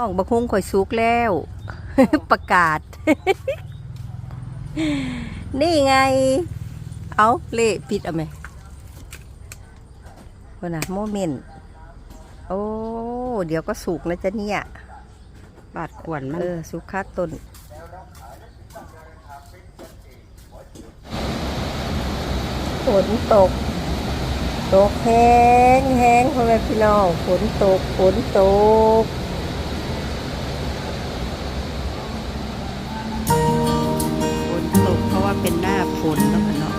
น้องบักฮุงข่อยสุกแล้ว ประกาศ นี่ไง เอาเละปิดเอาไหมวันนะโมเมนต์โอ้ เดี๋ยวก็สุกนะจ๊ะเนี่ย บาดขวนมันเออ สุกคักต้นฝนตก ตกแห้งแห้งพ่อแม่พี่น้องฝนตกฝนตก น่าเป็นหน้าฝนแล้วเนาะ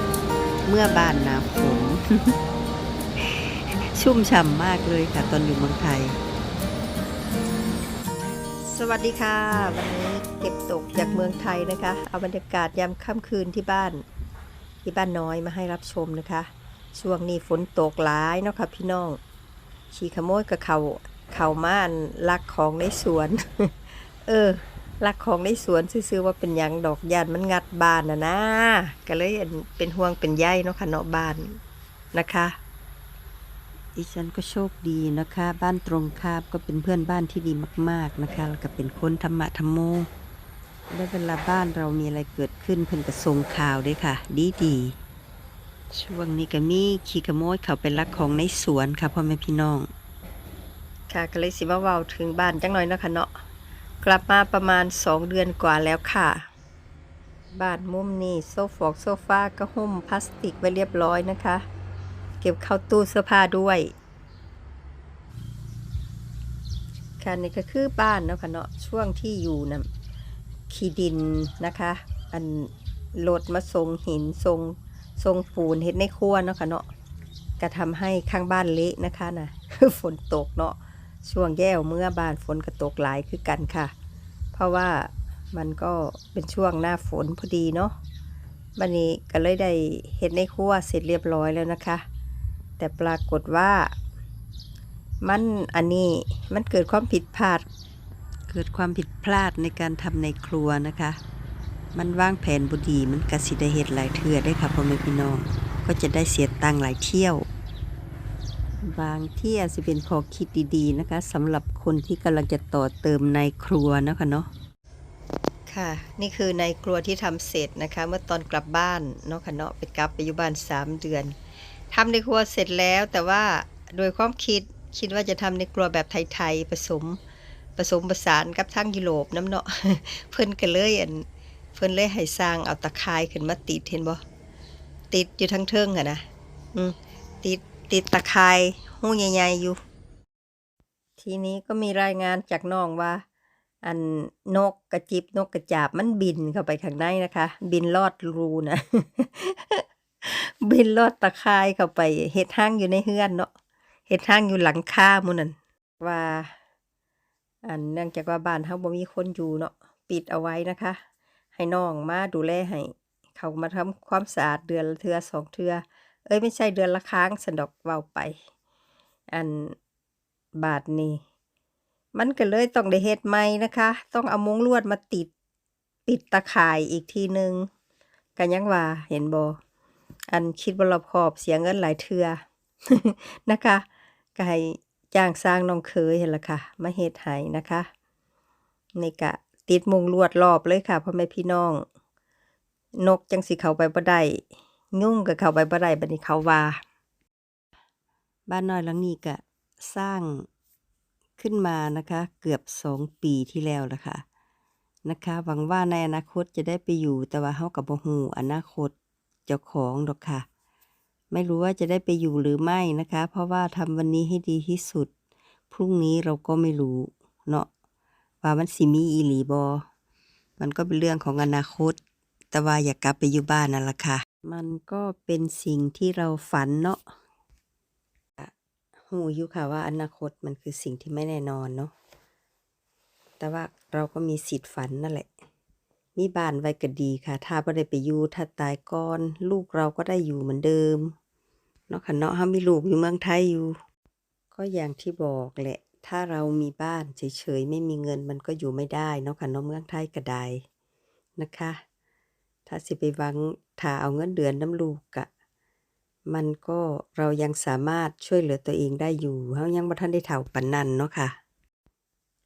เมื่อบ้านหนาฝน ชุ่มฉ่ำมากเลยค่ะ ตอนอยู่เมืองไทย สวัสดีค่ะ วันนี้เก็บตกจากเมืองไทยนะคะ เอาบรรยากาศยามค่ำคืนที่บ้าน ที่บ้านน้อยมาให้รับชมนะคะ ช่วงนี้ฝนตกหลายเนาะค่ะพี่น้อง ชีขโมยกับเขาเขามานลักของในสวน เออ ลักของในสวนซื้อๆว่าเป็นหยังดอกยานมันงัดบ้านนะนะก็เลยอันเป็นห่วงเป็นใยเนาะค่ะเนาะบ้านนะคะดิฉันก็โชคดีนะคะ บ้านตรงข้ามก็เป็นเพื่อนบ้านที่ดีมาก ๆนะคะแล้วก็เป็นคนธรรมะธรรมโมและเวลาบ้านเรามีอะไรเกิดขึ้นเพิ่นก็ส่งข่าวด้วยค่ะ ดีดีๆช่วงนี้ก็มีขี้ขโมยเขาไปลักของในสวนค่ะพ่อแม่พี่น้อง ค่ะก็เลยสิมาเว้าถึงบ้านจังหน่อยเนาะคะเนาะ กลับมาประมาณสองเดือนกว่าแล้วค่ะบ้านมุมนี้โซฟอกโซฟาก็หุ้มพลาสติกไว้เรียบร้อยนะคะ เก็บเข้าตู้เสื้อผ้าด้วยค่ะนี่ก็คือบ้านเนาะค่ะเนาะช่วงที่อยู่นะขี้ดินนะคะ อันรถมาส่งหินส่งส่งปูนเห็ดในครัวเนาะค่ะเนาะก็ทำให้ข้างบ้านเละนะคะนะฝนตกเนาะ ช่วงแย่วเมื่อบานฝนก็ตกหลายคือกันค่ะ เพราะว่ามันก็เป็นช่วงหน้าฝนพอดีเนาะวันนี้ก็เลยได้เห็ดในครัวเสร็จเรียบร้อยแล้วนะคะ แต่ปรากฏว่า มันอันนี้มันเกิดความผิดพลาด เกิดความผิดพลาดในการทำในครัวนะคะ มันว่างแผนบุดีมันกระสิได้เหตุหลายเทือได้ค่ะพ่อแม่พี่น้องก็จะได้เสียตังค์หลายเที่ยว บางที่อาจจะเป็นขอคิดดีๆนะคะสำหรับคนที่กำลังจะต่อเติมในครัวนะคะเนาะค่ะ นี่คือในครัวที่ทำเสร็จนะคะ เมื่อตอนกลับบ้านเนาะค่ะเนาะไปกลับไปอยู่บ้านสามเดือนทำในครัวเสร็จแล้วแต่ว่าโดยความคิดคิดว่าจะทำในครัวแบบไทยๆผสมผสมผสานกับทั้งยุโรปน้ำเนาะเพิ่นก็เลยอันเพิ่นเลยให้สร้างเอาตะข่ายขึ้นมาติดเห็นบ่ติดอยู่ทั้งเทิงอะนะอืมติด ติดตะข่ายหูใหญ่ๆอยู่ ทีนี้ก็มีรายงานจากน้องว่า อันนกกระจิบนกกระจาบมันบินเข้าไปข้างในนะคะ บินลอดรูนะบินลอดตะข่ายเข้าไปเฮ็ดห้างอยู่ในเฮือนเนาะเฮ็ดห้างอยู่หลังคาหมูนั่นว่า อันเนื่องจากว่าบ้านเฮาบ่มีคนอยู่เนาะปิดเอาไว้นะคะ ให้น้องมาดูแลให้เขามาทำความสะอาดเดือนละเทือสองเทื่อ เอ้ยไม่ใช่เดือนละครั้งสันดอกเว้าไป อันบาทนี้ มันก็เลยต้องได้เฮ็ดใหม่นะคะ ต้องเอามุ้งลวดมาติดปิดตะข่ายอีกทีหนึ่งกันยังว่าเห็นบออันคิดบรอบขอบเสียเงินหลายเทือนะคะก็ให้จ้างสร้างน้องเคยเห็นละค่ะ มาเฮ็ดให้นะคะนี่กะติดมุงลวดรอบเลยค่ะพ่อแม่พี่น้อง นกจังสิเขาไปบ่ได้ ยุ่งก็เขาไปบ่ได้บัดนี้เขาว่า บ้านน้อยหลังนี้ก็สร้างขึ้นมานะคะ เกือบสองปีที่แล้วละค่ะนะคะ หวังว่าในอนาคตจะได้ไปอยู่แต่ว่าเฮากับบ่ฮู้อนาคตเจ้าของดอกค่ะ ไม่รู้ว่าจะได้ไปอยู่หรือไม่นะคะ เพราะว่าทำวันนี้ให้ดีที่สุด พรุ่งนี้เราก็ไม่รู้เนาะว่ามันสิมีอีหลีบอมันก็เป็นเรื่องของอนาคต แต่ว่าอยากกลับไปอยู่บ้านนั่นละค่ะ มันก็เป็นสิ่งที่เราฝันเนาะหูอยู่ค่ะว่าอนาคตมันคือสิ่งที่ไม่แน่นอนเนาะ แต่ว่าเราก็มีสิทธิ์ฝันนั่นแหละ มีบ้านไว้ก็ดีค่ะ ถ้าบ่ได้ไปอยู่ ถ้าตายก่อน ลูกเราก็ได้อยู่เหมือนเดิม เนาะค่ะเนาะเฮามีลูกอยู่เมืองไทยอยู่ ก็อย่างที่บอกแหละ ถ้าเรามีบ้านเฉยๆไม่มีเงินมันก็อยู่ไม่ได้เนาะค่ะเนาะเมืองไทยก็ได้นะคะ ถ้าสิไปหวัง ถ้าเอาเงินเดือนน้ำลูกกะมันก็เรายังสามารถช่วยเหลือตัวเองได้อยู่เฮายังบ่ทันได้เฒ่าปานนั้นเนาะค่ะ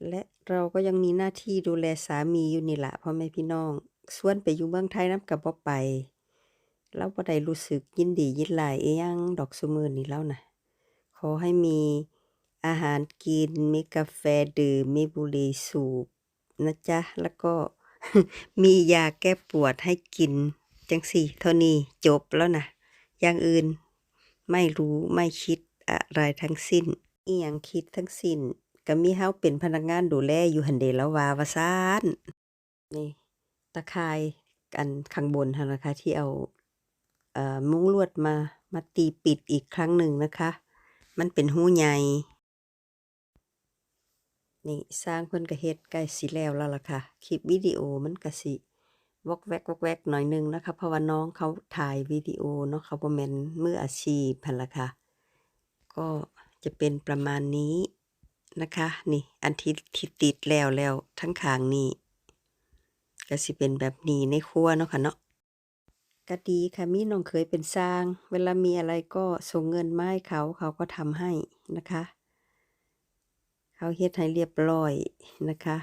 และเราก็ยังมีหน้าที่ดูแลสามีอยู่นี่ละพ่อแม่พี่น้องส่วนไปอยู่เมืองไทยน้ำก็บ่ไป เราบ่ได้รู้สึกยินดียินร้ายอิหยังดอกซุมื้อนี้แล้วนะขอให้มีอาหารกิน มีกาแฟดื่ม มีบุหรี่สูบนะจ๊ะ แล้วก็มียาแก้ปวดให้กิน จังซี้เท่านี้จบแล้วนะอย่างอื่นไม่รู้ไม่คิดอะไรทั้งสิ้นอิหยังคิดทั้งสิ้น ก็มีเฮาเป็นพนักงานดูแลอยู่หันเดแล้ววาวาซั้นนี่ตะข่ายอันข้างบนนะคะ ที่เอาเอ่อมุ้งลวดมามาตีปิดอีกครั้งหนึ่งนะคะ มันเป็นรูใหญ่นี่สร้างเพิ่นก็เฮ็ดใกล้สิแล้วแล้วล่ะค่ะ คลิปวิดีโอมันก็สิ วอกแวกๆๆหน่อยหนึ่งนะคะ เพราะว่าน้องเขาถ่ายวิดีโอเนาะเขาบ่แม่นมืออาชีพหั้นละค่ะ ก็จะเป็นประมาณนี้นะคะ นี่อันที่ที่ติดแล้วแล้วทั้งขางนี้ก็สิเป็นแบบนี้ในครัวเนาะค่ะเนาะก็ดีค่ะมีน้องเขยเป็นสร้าง เวลามีอะไรก็ส่งเงินมาให้เขาเขาก็ทำให้นะคะ เขาเฮ็ดให้เรียบร้อยนะคะ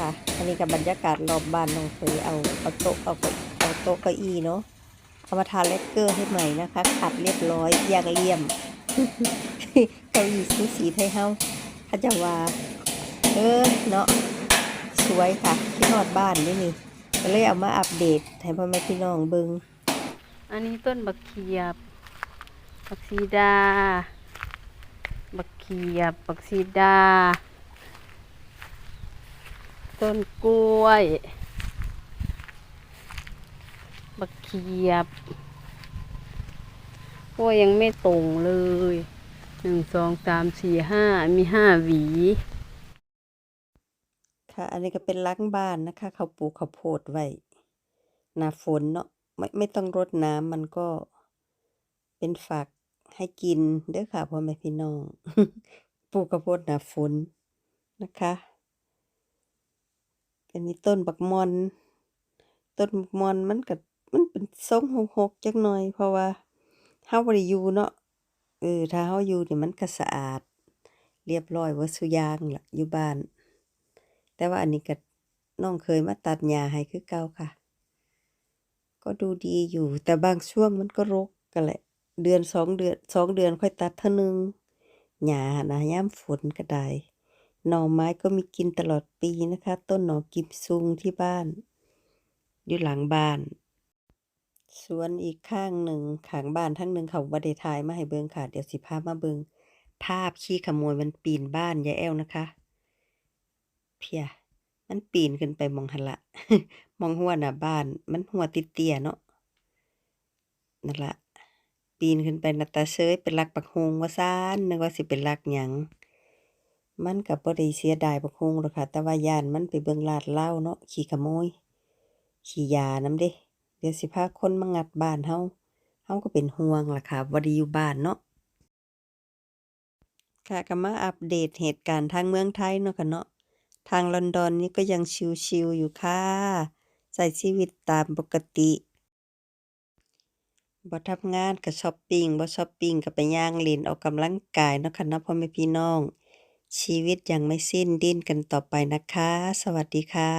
ค่ะ อันนี้ก็บบรรยากาศรอบบ้านน้องเขยเอาเอาโต๊ะเอาเก้าอาโต๊ะเก้าอี้เนาะเอามาทาแลกเกอร์ให้ใหม่นะคะขัดเรียบร้อยอย่างเลี่ยมเก้าอี้สีสีไทยเฮาเขาจะว่าเออเนาะสวยค่ะที่ฮอดบ้านนี่นี่ก็เลยเอามาอัปเดตให้พ่อแม่พี่น้องเบิงอันนี้ต้นบักเขียบ บักซีดา บักเขียบ บักซีดา ต้นกล้วย บักเขียบกล้วยยังไม่ตรงเลย หนึ่งสองสามสี่ห้ามีห้าหวี ค่ะ อันนี้ก็เป็นลังบ้านนะคะ เขาปลูกข้าวโพดไว้ หน้าฝนเนาะ ไม่ไม่ต้องรดน้ำมันก็เป็นฝักให้กินเด้อค่ะพ่อแม่พี่น้อง ปลูกข้าวโพดหน้าฝนนะคะ ก็มีต้นบักมอน ต้นบักมอนมันก็มันเป็นทรงหกๆจักหน่อย เพราะว่าเราบ่ได้อยู่เนาะเออถ้าเราอยู่นี่มันก็สะอาด เรียบร้อยเบิดซุย่างล่ะอยู่บ้าน แต่ว่าอันนี้ก็น้องเขยมาตัดหญ้าให้คือเก่าค่ะ ก็ดูดีอยู่ แต่บางช่วงมันก็รกก็แหละ เดือน2เดือน2เดือนค่อยตัดเทื่อหนึ่งหญ้านะยามฝนก็ได้ หน่อไม้ก็มีกินตลอดปีนะคะ ต้นหน่อกิมซุงที่บ้าน อยู่หลังบ้าน สวนอีกข้างหนึ่งข้างบ้านทางหนึ่งเขาบ่ได้ถ่ายมาให้เบิงค่ะ เดี๋ยวสิพามาเบิงภาพขี้ขโมยมันปีนบ้านยายแอ้วนะคะ เพียมันปีนขึ้นไปมองหันละ มองหัวหน้าบ้าน มันหัวติเตี้ยเนาะนั่นล่ะปีนขึ้นไปนาตาเฉยไปลักบักฮงว่าซั้นนึกว่าสิไปลักหยัง มันก็บ่ได้เสียดายบักฮุงดอกค่ะ แต่ว่ายานมันไปเบิ่งลาดเล่าเนาะขี้ขโมย ขี้ยานำเดะเดี๋ยวสิพาคนมางัดบ้านเราเราก็เป็นห่วงล่ะค่ะบ่ได้อยู่บ้านเนาะค่ะก็มาอัปเดตเหตุการณ์ทางเมืองไทยเนาะค่ะเนาะทางลอนดอนนี่ก็ยังชิลๆอยู่ค่ะใช้ชีวิตตามปกติบ่ทำงานก็ช็อปปิงบ่ช็อปปิงก็ไปย่างเล่นออกกำลังกายเนาะค่ะเนาะพ่อแม่พี่น้อง ชีวิตยังไม่สิ้นดิ้นกันต่อไปนะคะ สวัสดีค่ะ